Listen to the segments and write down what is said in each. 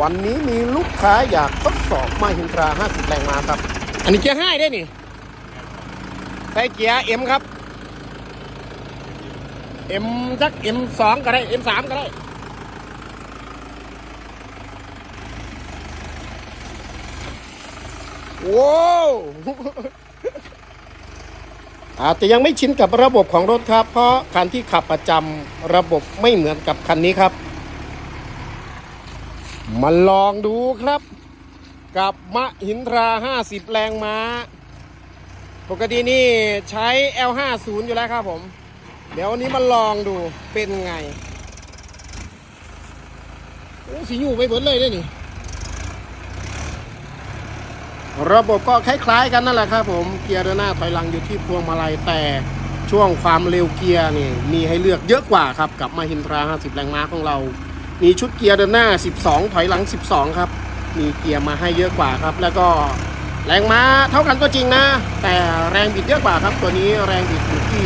วันนี้มีลูกค้าอยากทดสอบมาหินตรา 50 แรงม้าครับ อันนี้เกียร์ห้าได้นี่ใช้เกียร์ M ครับ M สัก M สองก็ได้ M สามก็ได้ว้าวอาจจะยังไม่ชินกับระบบของรถครับ เพราะคันที่ขับประจำระบบไม่เหมือนกับคันนี้ครับ มาลองดูครับ กับมะหินทรา 50 แรงม้า ปกตินี่ใช้ L50 อยู่แล้วครับผม เดี๋ยววันนี้มาลองดูเป็นไง โอ้สีอยู่ไปเบิดเลยด้วยนี่ ระบบก็คล้ายๆกันนั่นแหละครับผม เกียร์เดินหน้าถอยหลังอยู่ที่พวงมาลัยแต่ช่วงความเร็วเกียร์นี่มีให้เลือกเยอะกว่าครับกับมาฮินทรา 50 แรงม้าของเรา มีชุดเกียร์เดินหน้า 12 ถอยหลัง 12 ครับ มีเกียร์มาให้เยอะกว่าครับ แล้วก็แรงม้าเท่ากันก็จริงนะ แต่แรงบิดเยอะกว่าครับ ตัวนี้แรงบิดอยู่ที่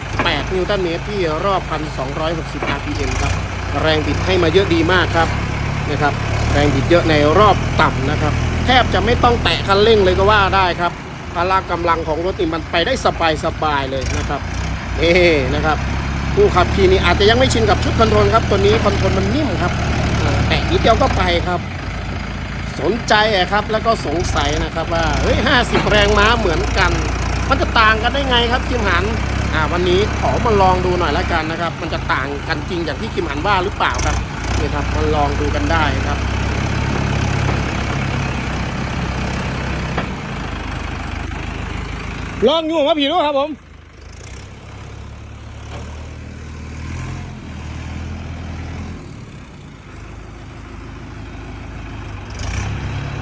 198 นิวตันเมตรที่รอบ 1,260 rpm ครับ แรงบิดให้มาเยอะดีมากครับนะครับ แรงบิดเยอะในรอบต่ำนะครับ แทบจะไม่ต้องแตะคันเร่งเลยก็ว่าได้ครับพละกำลังของรถนี่มันไปได้สบายสบายๆเลยนะครับนี่นะครับ ผู้ขับขี่นี่อาจจะยังไม่ชินกับชุดคอนโทรลครับ ตัวนี้คอนโทรลมันนิ่มครับแตะนิดเดียวก็ไปครับ สนใจครับ แล้วก็สงสัยนะครับว่าเฮ้ย50แรงม้าเหมือนกัน มันจะต่างกันได้ไงครับคิมหันอ่าวันนี้ขอมาลองดูหน่อยละกันนะครับ มันจะต่างกันจริงอย่างที่คิมหันว่าหรือเปล่าครับนี่ครับมาลองดูกันได้ครับลองอยู่ว่าผีรู้ครับผม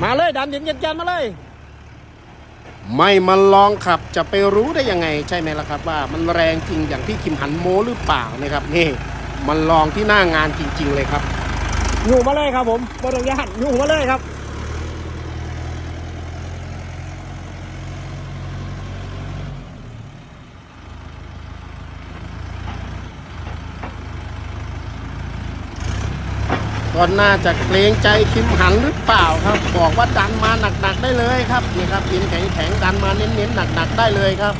มาเลยดันเย็นเย็นๆมาเลย ไม่มาลองขับจะไปรู้ได้ยังไงใช่ไหมล่ะครับ ว่ามันแรงจริงอย่างที่คิมหันโมหรือเปล่านะครับนี่มันลองที่หน้างานจริง ๆ เลยครับอยู่มาเลยครับผมบนยานอยู่มาเลยครับ ก็น่าจะเกรงใจคิมหันหรือเปล่าครับ บอกว่าดันมาหนักๆได้เลยครับนี่ครับยินแข็งๆดันมาเน้นๆหนักๆได้เลยครับ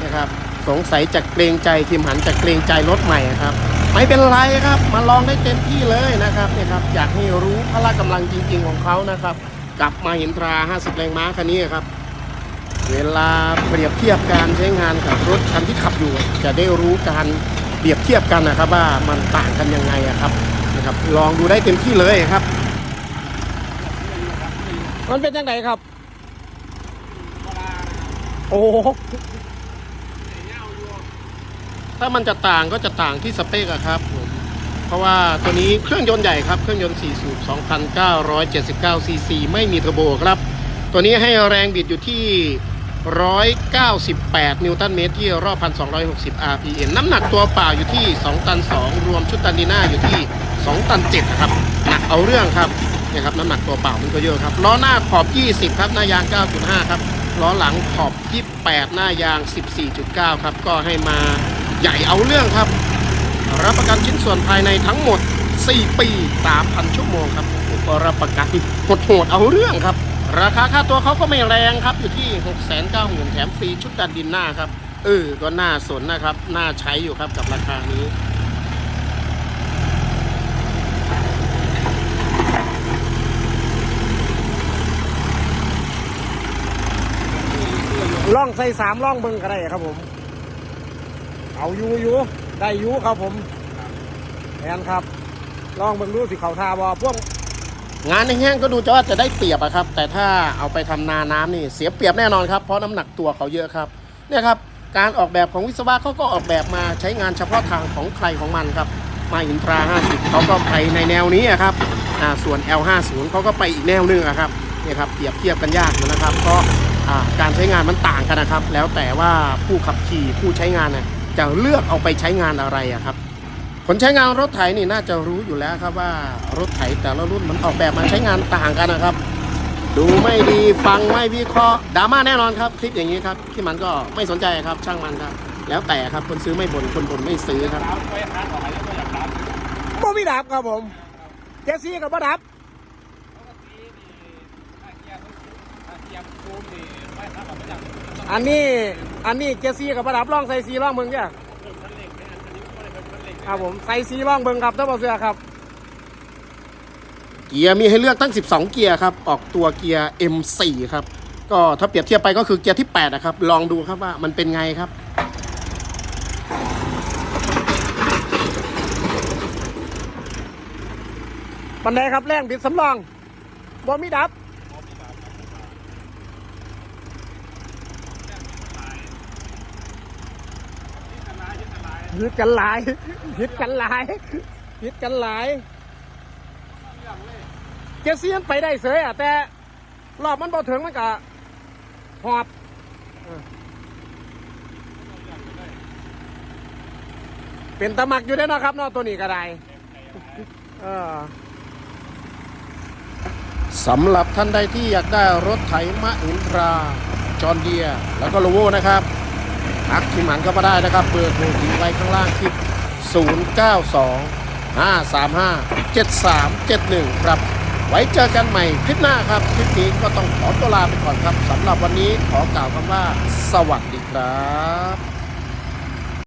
นี่ครับ สงสัยจะเกรงใจคิมหันจะเกรงใจรถใหม่ครับ ไม่เป็นไรครับ มาลองได้เต็มที่เลยนะครับนี่ครับอยากให้รู้พละกำลังจริง ๆของเขานะครับ กลับมาเห็นตรา 50 แรงม้าคันนี้ครับ เวลาเปรียบเทียบการใช้งานกับรถคันที่ขับอยู่ จะได้รู้การเปรียบเทียบกันนะครับว่ามันต่างกันยังไงครับ นะครับ ลองดูได้เต็มที่เลยครับ มันเป็นยังไงครับ โอ้โหถ้ามันจะต่างก็จะต่างที่สเปกอะครับผมเพราะว่าตัวนี้เครื่องยนต์ใหญ่ครับ เครื่องยนต์4สูบ2,979ซีซีไม่มีเทอร์โบครับ ตัวนี้ให้แรงบิดอยู่ที่ 198 นิวตันเมตรที่รอบ 1,260 rpm น้ำหนักตัวเปล่าอยู่ที่ 2 ตัน 2 รวมชุดตันดีน่าอยู่ที่ 2 ตัน7ครับหนักเอาเรื่องครับเนี่ยครับน้ำหนักตัวเปล่ามันก็เยอะครับล้อหน้าขอบ 20 ครับ หน้ายาง 9.5 ครับล้อหลังขอบ 28 หน้ายาง 14.9 ครับ ก็ให้มาใหญ่เอาเรื่องครับ รับประกันชิ้นส่วนภายในทั้งหมด 4 ปี 3,000 ชั่วโมงครับก็รับประกันโหดๆเอาเรื่องครับ ราคาค่าตัวเขาก็ไม่แรงครับอยู่ที่690,000แถมฟรีชุดดันดินหน้าครับ เออ ก็น่าสนนะครับ น่าใช้อยู่ครับกับราคานี้ล่องใส่สามล่องเบิ้งก็ได้ครับผม เอาอยู่อยู่ได้อยู่ครับผมแอนครับลองเบิ้งดูสิเขาทาบอพวก งานแห้งๆก็ดูจะว่าจะได้เปรียบอะครับ แต่ถ้าเอาไปทำนาน้ำนี่เสียเปรียบแน่นอนครับ เพราะน้ำหนักตัวเขาเยอะครับเนี่ยครับการออกแบบของวิศวะเขาก็ออกแบบมาใช้งานเฉพาะทางของใครของมันครับมาอินทรา 50เขาก็ไปในแนวนี้อะครับอ่าส่วน L50 เขาก็ไปอีกแนวนึงอะครับเนี่ยครับเปรียบเทียบกันยากนะครับเพราะอ่าการใช้งานมันต่างกันนะครับ แล้วแต่ว่าผู้ขับขี่ผู้ใช้งานน่ะจะเลือกเอาไปใช้งานอะไรอะครับ คนใช้งานรถไถนี่น่าจะรู้อยู่แล้วครับว่ารถไถแต่ละรุ่นมันออกแบบมาใช้งานต่างกันนะครับ ดูไม่ดีฟังไม่วิเคราะห์ดราม่าแน่นอนครับ คลิปอย่างนี้ครับที่มันก็ไม่สนใจครับช่างมันครับ แล้วแต่ครับคนซื้อไม่บ่นคนบ่นไม่ซื้อครับโมวิดับครับผมเจสซี่กับบ่ดับปกตินี่ถ้าเกียร์ถ้าเกียร์ซูมนี่ไม่ครับบบไม่อยากอันนี้อันนี้เจสซี่กับบ่ดับลองใส่ซีลองเบิ่งจ้ะเพิ่มคันเร่งเนี่ยอันนี้ไม่ได้เพิ่ม คันเร่งครับผมใส่ซีลองเบิ่งครับท่านผู้เสือครับ เกียร์มีให้เลือกตั้ง 12 เกียร์ครับ ออกตัวเกียร์ M4 ครับ ก็ถ้าเปรียบเทียบไปก็คือเกียร์ที่ 8 นะครับ ลองดูครับว่ามันเป็นไงครับปันไดครับแรงบิดสำรองบ่มีดับ ฮิตกันหลายฮิตกันหลายฮิตกันหลายเจสซี่มันไปได้เสยอะแต่รอบมันบ่ถึงมันก็หอบเป็นตะมักอยู่ได้อเนะครับนาะตัวนี้ก็ได้เออสำหรับท่านใดที่อยากได้รถไถมะอินทรา จอร์เดีย แล้วก็โลโวนะครับ ทักทีมหันเข้ามาได้นะครับเบอร์โทรทิ้งไว้ข้างล่างที่092 535 7371 ครับ ไว้เจอกันใหม่คลิปหน้าครับคลิปนี้ก็ต้องขอตัวลาไปก่อนครับสำหรับวันนี้ขอกล่าวคำว่า สวัสดีครับ